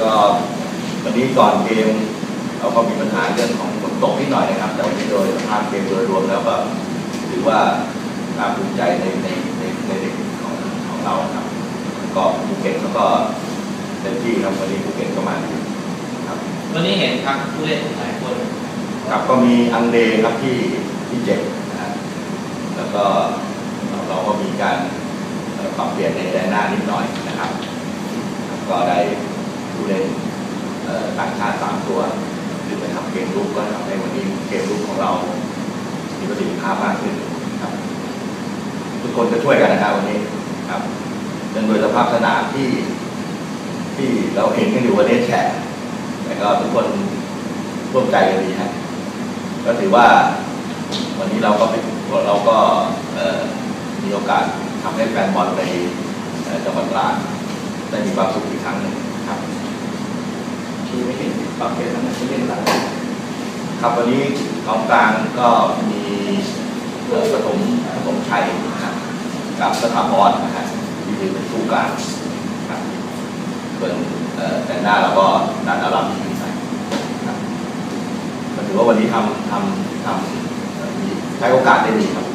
ก็วันนี้ก่อนเกมเราก็มีปัญหาเรื่องของฝนตกนิดหน่อยนะครับ แต่วันนี้โดยสภาพเกมโดยรวมแล้วก็ถือว่าน่าภูมิใจในในในในเด็กของของเราครับ ก็ภูเก็ตเขาก็เต็มที่ครับวันนี้ภูเก็ตก็มาดีครับวันนี้เห็นครับผู้เล่นหลายคนครับก็มีอังเดครับที่ที่เจ็บนะฮะแล้วก็เราเราก็มีการเอ่อปรับเปลี่ยนในแดนหน้านิดหน่อยนะครับ ก็ได้ผู้เล่นเอ่อ ต่างชาติสามตัวขึ้นไปทำเกมลุกก็ทำให้วันนี้เกมลุกของเรา มีประสิทธิภาพมากขึ้นครับ ทุกคนก็ช่วยกันนะครับวันนี้ครับเนื่องโดวยสภาพสนามที่ที่เราเห็นกันอยู่วันนี้แฉะแต่ก็ทุกคนร่วมใจกันดีฮะก็ถือว่าวันนี้เราก็เป็นเราก็มีโอกาสทำให้แฟนบอลในจังหวัดตราดได้มีความสุขอีกครั้งหนึ่งครับ ที่ไม่เห็นปรับเปลี่ยนทำให้ผู้เล่นหลายครับวันนี้กองกลางก็มีปฐมปฐมชัยนะครับกับสถาพรนะฮะที่ถือเป็นคู่กลางครับส่วนแต่หน้าเราก็ดันอารัมที่ไปครับก็ถือว่าวันนี้ทำทำทำใช้โอกาสได้ดีครับ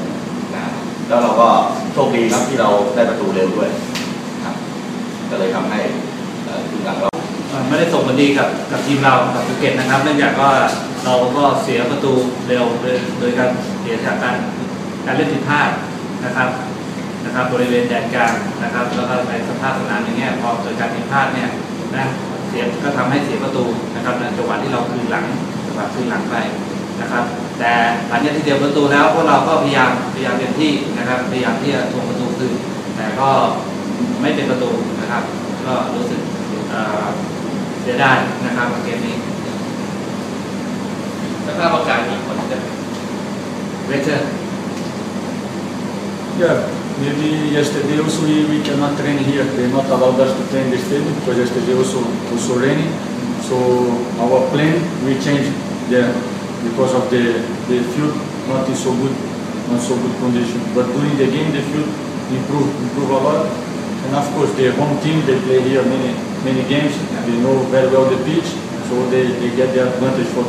นะแล้วเราก็โชคดีครับที่เราได้ประตูเร็วด้วยครับก็เลยทำให้ ไม่ได้ส่งผลดีกับกับทีมเรากับภูเก็ตนะครับ เนื่องจากว่าเราก็เสียประตูเร็วโดยโดยการเสียจากการการเล่นผิดพลาดนะครับนะครับ บริเวณแดนกลางนะครับ แล้วก็ในสภาพสนามอย่างเงี้ยพอเกิดการผิดพลาดเนี่ยนะเสียก็ทำให้เสียประตูนะครับในจังหวะที่เราคืนหลังจังหวะคืนหลังไปนะครับ แต่หลังจากที่เสียประตูแล้วพวกเราก็พยายามพยายามเต็มที่นะครับ พยายามที่จะทวงประตูคืนแต่ก็ไม่เป็นประตูนะครับ ก็รู้สึก เอ่อ เสียดายนะครับเกมนี้ สภาพอากาศมีผลกับ เวเทอร์ Yeah, maybe yesterday also we, we cannot train here. They not allowed us to train the stadium because yesterday also also raining. So our plan we changed there because of the the field not in so good not so good condition. But during the game the field improved improved a lot. And of course the home team they play here many many games. They know very well the pitch, so they, they get the advantage for